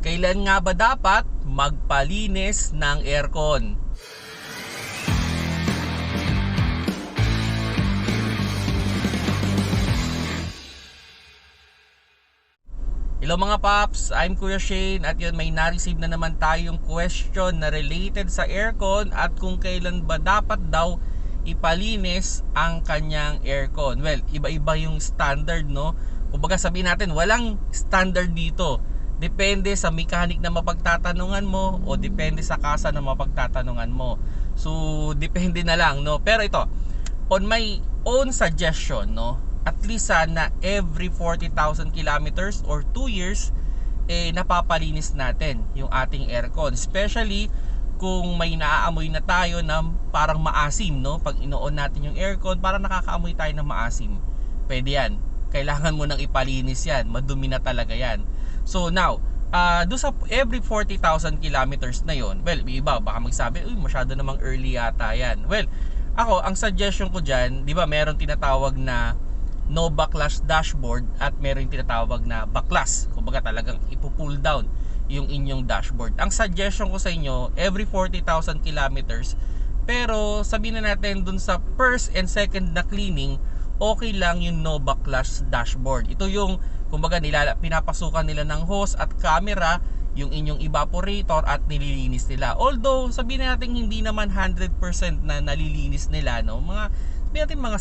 Kailan nga ba dapat magpalinis ng aircon? Hello mga paps, I'm Kuya Shane at yun may na-receive na naman tayong question na related sa aircon at kung kailan ba dapat daw ipalinis ang kanyang aircon. Well, iba-iba yung standard no. Kumbaga sabihin natin, walang standard dito. Depende sa mechanic na mapagtatanungan mo o depende sa kasa na mapagtatanungan mo. So, depende na lang no. Pero ito, on my own suggestion no, at least sana every 40,000 kilometers or 2 years eh napapalinis natin yung ating aircon. Especially kung may naaamoy na tayo na parang maasim no? Pag inoon natin yung aircon parang nakakaamoy tayo ng maasim. Pwede yan kailangan mo nang ipalinis yan madumi na talaga yan so now uh, do sa every 40,000 kilometers na yon well may iba baka magsabi uy masyado namang early yata yan well ako ang suggestion ko dyan di ba meron tinatawag na no backlash dashboard at meron tinatawag na backlash. Kumbaga talagang ipo-pull down yung inyong dashboard. Ang suggestion ko sa inyo, every 40,000 kilometers, pero sabihin na natin dun sa first and second na cleaning, okay lang yung no backlash dashboard. Ito yung kumbaga nila pinapasukan nila ng hose at camera yung inyong evaporator at nililinis nila. Although sabihin natin hindi naman 100% na nalilinis nila no, mga sabihin natin mga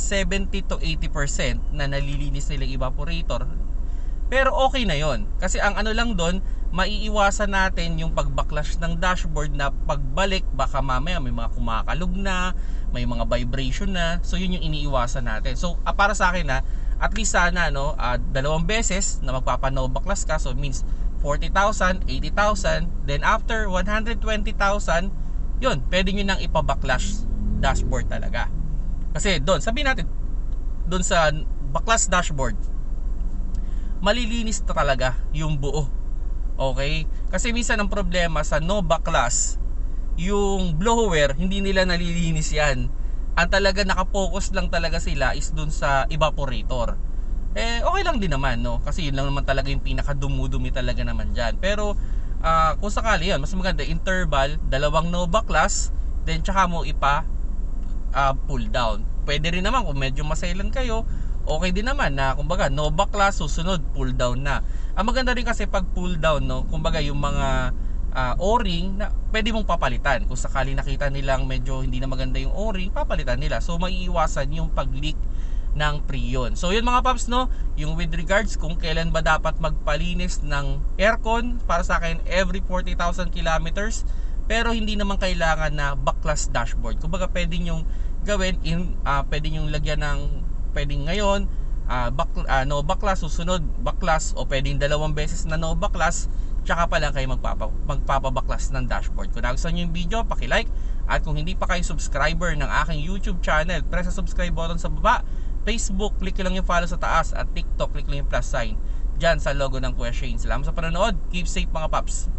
70 to 80% na nalilinis nila yung evaporator. Pero okay na yon Kasi ang ano lang doon, maiiwasan natin yung pagbacklash ng dashboard na pagbalik baka mamaya may mga kumakalog na, may mga vibration na. So yun yung iniiwasan natin. So ah, para sa akin na at least sana no, ah, dalawang beses na magpapano backlash ka so means 40,000, 80,000, then after 120,000, yun, pwede nyo nang ipabacklash dashboard talaga. Kasi doon, sabihin natin, doon sa backlash dashboard, malilinis talaga yung buo. Okay? Kasi minsan ang problema sa no backlash, yung blower, hindi nila nalilinis yan. Ang talaga nakapokus lang talaga sila is doon sa evaporator. Eh, okay lang din naman, no? Kasi yun lang naman talaga yung pinakadumudumi talaga naman dyan. Pero, uh, kung sakali yan, mas maganda, interval, dalawang no backlash, then tsaka mo ipa uh, pull down. Pwede rin naman kung medyo masailan kayo, okay din naman na kumbaga no backlash susunod pull down na. Ang maganda rin kasi pag pull down no, kumbaga yung mga uh, o-ring na pwede mong papalitan. Kung sakali nakita nilang medyo hindi na maganda yung o-ring, papalitan nila. So maiiwasan yung pag-leak ng prion. So yun mga paps no, yung with regards kung kailan ba dapat magpalinis ng aircon para sa akin every 40,000 kilometers pero hindi naman kailangan na backlash dashboard. Kumbaga pwede yung gawin in uh, pwede yung lagyan ng pwedeng ngayon uh, back, uh, no backlash susunod backlash o pwedeng dalawang beses na no backlash tsaka pa lang kayo magpapa, magpapabaklas ng dashboard. Kung nagustuhan nyo yung video, paki-like at kung hindi pa kayo subscriber ng aking YouTube channel, press sa subscribe button sa baba. Facebook, click lang yung follow sa taas at TikTok, click lang yung plus sign dyan sa logo ng Kuya Shane. Salamat sa panonood. Keep safe mga paps.